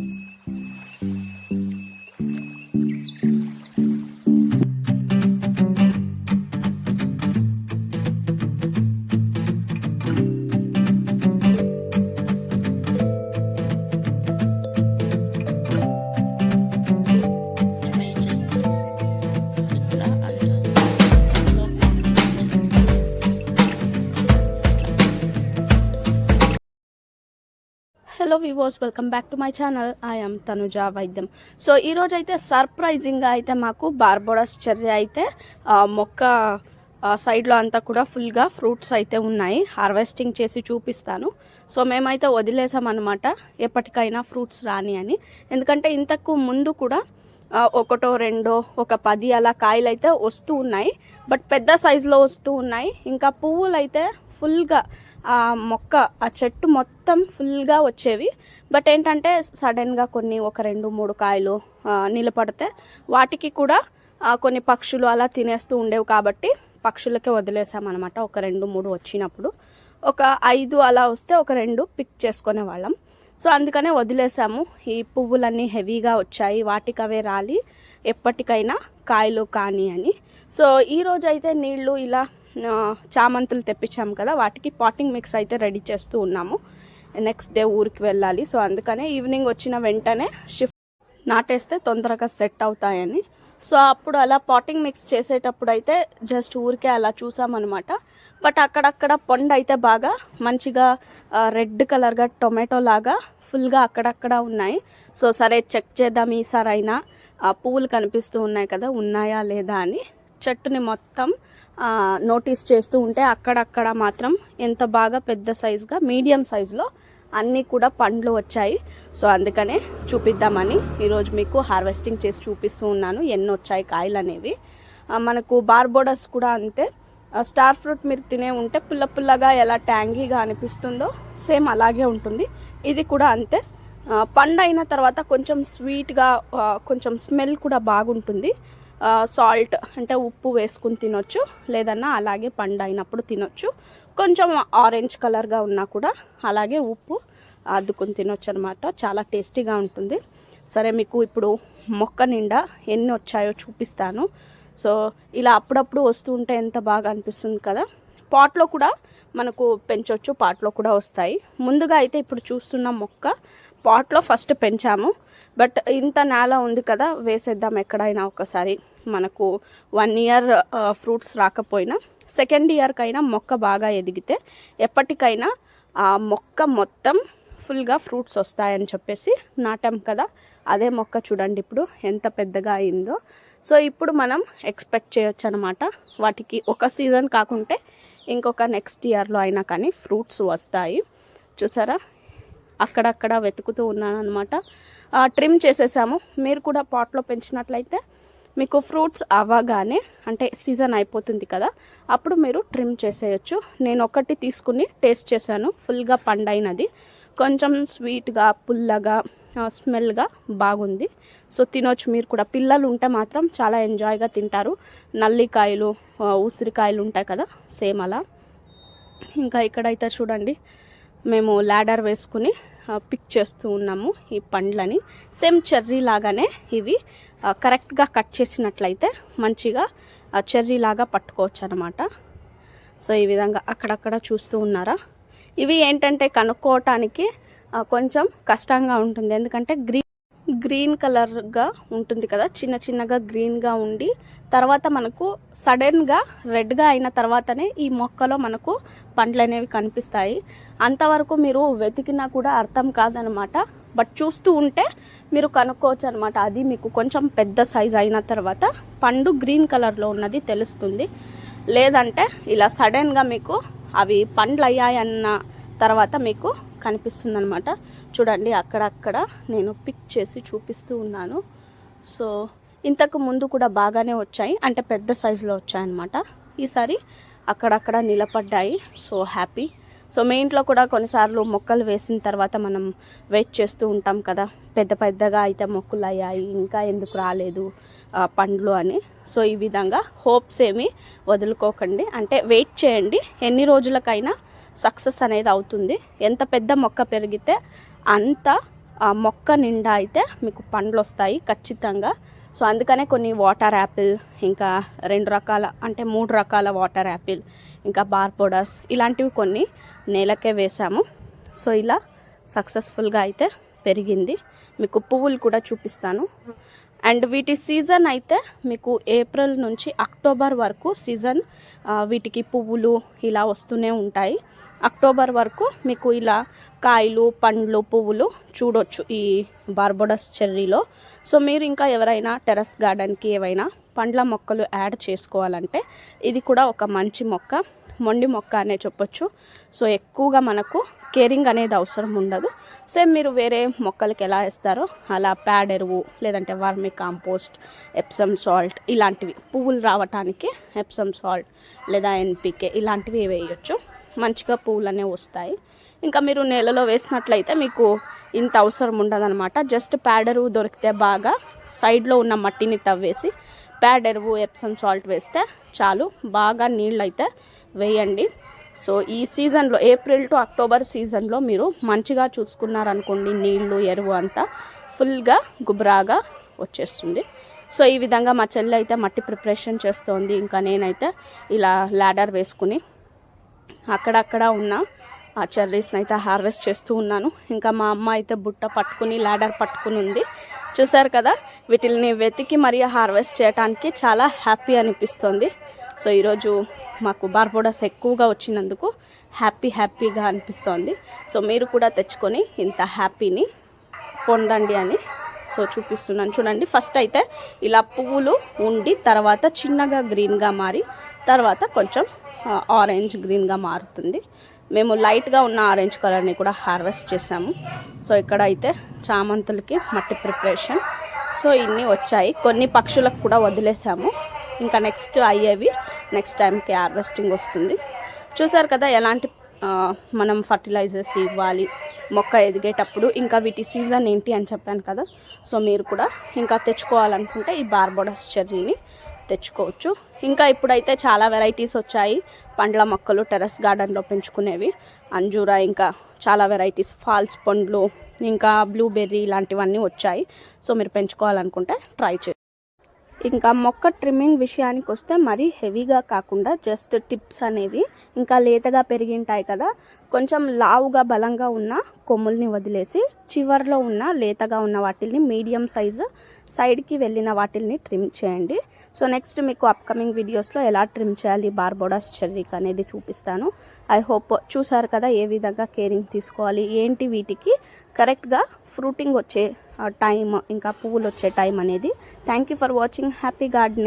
Mm-hmm. Hello వివోస్ welcome back to my channel I'm Tanuja వైద్యం so ఈరోజు అయితే సర్ప్రైజింగ్గా అయితే మాకు బార్బోడస్ చర్య అయితే మొక్క సైడ్లో అంతా కూడా ఫుల్గా ఫ్రూట్స్ అయితే ఉన్నాయి. హార్వెస్టింగ్ చేసి చూపిస్తాను. సో మేమైతే వదిలేసామన్నమాట ఎప్పటికైనా ఫ్రూట్స్ రాని అని. ఎందుకంటే ఇంతకు ముందు కూడా ఒకటో రెండో ఒక పది అలా కాయలు అయితే వస్తూ ఉన్నాయి. బట్ పెద్ద సైజులో వస్తూ ఉన్నాయి. ఇంకా పువ్వులు అయితే ఫుల్గా ఆ మొక్క ఆ చెట్టు మొత్తం ఫుల్గా వచ్చేవి. బట్ ఏంటంటే సడన్గా కొన్ని ఒక రెండు మూడు కాయలు నిలబడితే వాటికి కూడా కొన్ని పక్షులు అలా తినేస్తూ ఉండేవి కాబట్టి పక్షులకే వదిలేసామన్నమాట. ఒక రెండు మూడు వచ్చినప్పుడు. ఒక ఐదు అలా వస్తే ఒక రెండు పిక్ చేసుకునే వాళ్ళం సో అందుకనే వదిలేసాము. ఈ పువ్వులన్నీ హెవీగా వచ్చాయి. వాటికి అవే రాలి. ఎప్పటికైనా కాయలు కానీ అని. సో ఈ అయితే నీళ్ళు ఇలా చామంతులు తెప్పించాము కదా వాటికి పాటింగ్ మిక్స్ అయితే రెడీ చేస్తూ ఉన్నాము. నెక్స్ట్ డే ఊరికి వెళ్ళాలి. సో అందుకనే ఈవినింగ్ వచ్చిన వెంటనే షిఫ్ట్ నాటేస్తే తొందరగా సెట్ అవుతాయని. సో అప్పుడు అలా పాటింగ్ మిక్స్ చేసేటప్పుడు అయితే జస్ట్ ఊరికే అలా చూసామన్నమాట. బట్ అక్కడక్కడ పండు అయితే బాగా మంచిగా రెడ్ కలర్గా టొమాటో లాగా ఫుల్గా అక్కడక్కడ ఉన్నాయి. సో సరే చెక్ చేద్దాం ఈసారైనా. ఆ పువ్వులు కనిపిస్తూ ఉన్నాయి కదా ఉన్నాయా లేదా అని. చెట్టుని మొత్తం నోటీస్ చేస్తూ ఉంటే అక్కడక్కడ మాత్రం ఎంత బాగా పెద్ద సైజుగా మీడియం సైజులో అన్నీ కూడా పండ్లు వచ్చాయి. సో అందుకనే చూపిద్దామని ఈరోజు మీకు హార్వెస్టింగ్ చేసి చూపిస్తూ ఉన్నాను. ఎన్ని వచ్చాయి కాయలు అనేవి. మనకు బార్బోడస్ కూడా అంతే. స్టార్ ఫ్రూట్ మీరు తినే ఉంటే పుల్ల పుల్లగా ఎలా ట్యాంగీగా అనిపిస్తుందో సేమ్ అలాగే ఉంటుంది. ఇది కూడా అంతే. పండు అయిన తర్వాత కొంచెం స్వీట్గా కొంచెం స్మెల్ కూడా బాగుంటుంది. సాల్ట్ అంటే ఉప్పు వేసుకుని తినొచ్చు లేదన్నా అలాగే పండు అయినప్పుడు తినొచ్చు. కొంచెం ఆరెంజ్ కలర్గా ఉన్నా కూడా అలాగే ఉప్పు అద్దుకుని తినొచ్చు అనమాట చాలా టేస్టీగా ఉంటుంది. సరే మీకు ఇప్పుడు మొక్క నిండా ఎన్ని వచ్చాయో చూపిస్తాను. సో ఇలా అప్పుడప్పుడు వస్తూ ఉంటే ఎంత బాగా అనిపిస్తుంది కదా? పాట్లో కూడా మనకు పెంచవచ్చు పాట్లో కూడా వస్తాయి. ముందుగా అయితే ఇప్పుడు చూస్తున్న మొక్క పాట్లో ఫస్ట్ పెంచాము. బట్ ఇంత నేల ఉంది కదా వేసేద్దాం ఎక్కడైనా ఒకసారి. మనకు వన్ ఇయర్ ఫ్రూట్స్ రాకపోయినా సెకండ్ ఇయర్కైనా మొక్క బాగా ఎదిగితే ఎప్పటికైనా ఆ మొక్క మొత్తం ఫుల్గా ఫ్రూట్స్ వస్తాయని చెప్పేసి నాటాం కదా. అదే మొక్క చూడండి ఇప్పుడు ఎంత పెద్దగా అయిందో. సో ఇప్పుడు మనం ఎక్స్పెక్ట్ చేయొచ్చు అనమాట వాటికి ఒక సీజన్ కాకుంటే ఇంకొక నెక్స్ట్ ఇయర్లో అయినా కానీ ఫ్రూట్స్ వస్తాయి. చూసారా? అక్కడక్కడ వెతుకుతూ ఉన్నాను అనమాట ట్రిమ్ చేసేసాము. మీరు కూడా పాట్లో పెంచినట్లయితే మీకు ఫ్రూట్స్ అవ్వగానే అంటే సీజన్ అయిపోతుంది కదా అప్పుడు మీరు ట్రిమ్ చేసేయచ్చు. నేను ఒకటి తీసుకుని టేస్ట్ చేశాను. ఫుల్గా పండైనది. కొంచెం స్వీట్గా పుల్లగా స్మెల్గా బాగుంది. సో తినొచ్చు మీరు కూడా. పిల్లలు ఉంటే మాత్రం చాలా ఎంజాయ్గా తింటారు. నల్లికాయలు ఉసిరికాయలు ఉంటాయి కదా సేమ్ అలా. ఇంకా ఇక్కడైతే చూడండి మేము ల్యాడర్ వేసుకుని పిక్ చేస్తూ ఉన్నాము ఈ పండ్లని. సేమ్ చెర్రీ లాగానే ఇవి కరెక్ట్గా కట్ చేసినట్లయితే మంచిగా చెర్రీ లాగా పట్టుకోవచ్చు అనమాట సో ఈ విధంగా అక్కడక్కడ చూస్తూ ఉన్నారా? ఇవి ఏంటంటే కనుక్కోవటానికి కొంచెం కష్టంగా ఉంటుంది. ఎందుకంటే గ్రీన్ గ్రీన్ కలర్గా ఉంటుంది కదా చిన్న చిన్నగా గ్రీన్గా ఉండి తర్వాత మనకు సడన్గా రెడ్గా అయిన తర్వాతనే ఈ మొక్కలో మనకు పండ్లు అనేవి కనిపిస్తాయి. అంతవరకు మీరు వెతికినా కూడా అర్థం కాదనమాట. బట్ చూస్తూ ఉంటే మీరు కనుక్కోవచ్చు అనమాట. అది మీకు కొంచెం పెద్ద సైజ్ అయిన తర్వాత పండు గ్రీన్ కలర్లో ఉన్నది తెలుస్తుంది. లేదంటే ఇలా సడన్గా మీకు అవి పండ్లు అయ్యాయన్న తర్వాత మీకు కనిపిస్తుంది అనమాట చూడండి అక్కడక్కడ నేను పిక్ చేసి చూపిస్తూ ఉన్నాను. సో ఇంతకు ముందు కూడా బాగానే వచ్చాయి. అంటే పెద్ద సైజులో వచ్చాయన్నమాట. ఈసారి అక్కడక్కడ నిలబడ్డాయి. సో హ్యాపీ సో మీ ఇంట్లో కూడా కొన్నిసార్లు మొక్కలు వేసిన తర్వాత మనం వెయిట్ చేస్తూ ఉంటాం కదా. పెద్ద పెద్దగా అయితే మొక్కలు అయ్యాయి ఇంకా ఎందుకు రాలేదు పండ్లు అని. సో ఈ విధంగా హోప్స్ ఏమి వదులుకోకండి. అంటే వెయిట్ చేయండి. ఎన్ని రోజులకైనా సక్సెస్ అనేది అవుతుంది. ఎంత పెద్ద మొక్క పెరిగితే అంత ఆ మొక్క నిండా అయితే మీకు పండ్లు వస్తాయి ఖచ్చితంగా. సో అందుకనే కొన్ని వాటర్ యాపిల్ ఇంకా రెండు రకాల అంటే మూడు రకాల వాటర్ యాపిల్ ఇంకా బార్పోడాస్ ఇలాంటివి కొన్ని నేలకే వేసాము. సో ఇలా సక్సెస్ఫుల్గా అయితే పెరిగింది. మీకు పువ్వులు కూడా చూపిస్తాను. అండ్ వీటి సీజన్ అయితే మీకు ఏప్రిల్ నుంచి అక్టోబర్ వరకు సీజన్ వీటికి పువ్వులు ఇలా వస్తూనే ఉంటాయి. అక్టోబర్ వరకు మీకు ఇలా కాయలు పండ్లు పువ్వులు చూడొచ్చు ఈ బార్బోడస్ చెర్రీలో. సో మీరు ఇంకా ఎవరైనా టెర్రస్ గార్డెన్కి ఏవైనా పండ్ల మొక్కలు యాడ్ చేసుకోవాలంటే ఇది కూడా ఒక మంచి మొక్క మొండి మొక్క అనే చెప్పొచ్చు. సో ఎక్కువగా మనకు కేరింగ్ అనేది అవసరం ఉండదు. సేమ్ మీరు వేరే మొక్కలకి ఎలా వేస్తారో అలా ప్యాడ్ ఎరువు లేదంటే వర్మి కాంపోస్ట్ ఎప్సమ్ సాల్ట్ ఇలాంటివి పువ్వులు రావటానికి ఎప్సమ్ సాల్ట్ లేదా ఎన్పికే ఇలాంటివి వేయొచ్చు. మంచిగా పువ్వులనే వస్తాయి. ఇంకా మీరు నేలలో వేసినట్లయితే మీకు ఇంత అవసరం ఉండదన్నమాట. జస్ట్ ప్యాడరు దొరికితే బాగా సైడ్లో ఉన్న మట్టిని తవ్వేసి ప్యాడ్ ఎరువు ఎప్సమ్ సాల్ట్ వేస్తే చాలు. బాగా నీళ్ళు అయితే వేయండి. సో ఈ సీజన్లో ఏప్రిల్ టు అక్టోబర్ సీజన్లో మీరు మంచిగా చూసుకున్నారనుకోండి నీళ్ళు ఎరువు అంతా ఫుల్గా గుబురాగా వచ్చేస్తుంది. సో ఈ విధంగా మా చెల్లి అయితే మట్టి ప్రిపరేషన్ చేస్తోంది. ఇంకా నేనైతే ఇలా ల్యాడర్ వేసుకుని అక్కడక్కడ ఉన్న ఆ చెర్రీస్ని అయితే హార్వెస్ట్ చేస్తూ ఉన్నాను. ఇంకా మా అమ్మ అయితే బుట్ట పట్టుకుని ల్యాడర్ పట్టుకుని ఉంది. చూసారు కదా వీటిని వెతికి మరియు హార్వెస్ట్ చేయడానికి చాలా హ్యాపీ అనిపిస్తుంది. సో ఈరోజు మాకు బార్బోడస్ ఎక్కువగా వచ్చినందుకు హ్యాపీ హ్యాపీగా అనిపిస్తోంది. సో మీరు కూడా తెచ్చుకొని ఇంత హ్యాపీని పొందండి అని సో చూపిస్తున్నాను. చూడండి ఫస్ట్ అయితే ఇలా పువ్వులు ఉండి తర్వాత చిన్నగా గ్రీన్గా మారి తర్వాత కొంచెం ఆరెంజ్ గ్రీన్గా మారుతుంది. మేము లైట్గా ఉన్న ఆరెంజ్ కలర్ని కూడా హార్వెస్ట్ చేసాము సో ఇక్కడ అయితే చామంతులకి మట్టి ప్రిపరేషన్ సో ఇన్ని వచ్చాయి. కొన్ని పక్షులకు కూడా వదిలేసాము. ఇంకా నెక్స్ట్ అయ్యేవి నెక్స్ట్ టైంకి హార్వెస్టింగ్ వస్తుంది. చూసారు కదా ఎలాంటి మనం ఫర్టిలైజర్స్ ఇవ్వాలి మొక్క ఎదిగేటప్పుడు ఇంకా వీటి సీజన్ ఏంటి అని చెప్పాను కదా. సో మీరు కూడా ఇంకా తెచ్చుకోవాలనుకుంటే ఈ బార్బోడస్ చెర్రీని తెచ్చుకోవచ్చు. ఇంకా ఇప్పుడైతే చాలా వెరైటీస్ వచ్చాయి. పండ్ల మొక్కలు టెర్రస్ గార్డెన్లో పెంచుకునేవి. అంజూరా ఇంకా చాలా వెరైటీస్ ఫాల్స్ పండ్లు ఇంకా బ్లూబెర్రీ ఇలాంటివన్నీ వచ్చాయి. సో మీరు పెంచుకోవాలనుకుంటే ట్రై చేయండి. ఇంకా మొక్క ట్రిమ్మింగ్ విషయానికి వస్తే మరీ హెవీగా కాకుండా జస్ట్ టిప్స్ అనేవి ఇంకా లేతగా పెరిగింటాయి కదా కొంచెం లావుగా బలంగా ఉన్న కొమ్ముల్ని వదిలేసి చివర్లో ఉన్న లేతగా ఉన్న వాటిల్ని మీడియం సైజు సైడ్కి వెళ్ళిన వాటిల్ని ట్రిమ్ చేయండి. సో నెక్స్ట్ మీకు అప్కమింగ్ వీడియోస్లో ఎలా ట్రిమ్ చేయాలి బార్బోడాస్ చెర్రీకి అనేది చూపిస్తాను. ఐ హోప్ చూసారు కదా ఏ విధంగా కేరింగ్ తీసుకోవాలి ఏంటి వీటికి. కరెక్ట్గా ఫ్రూటింగ్ వచ్చే టైం ఇంకా పువ్వులు వచ్చే టైం అనేది. Thank you for watching. Happy gardening.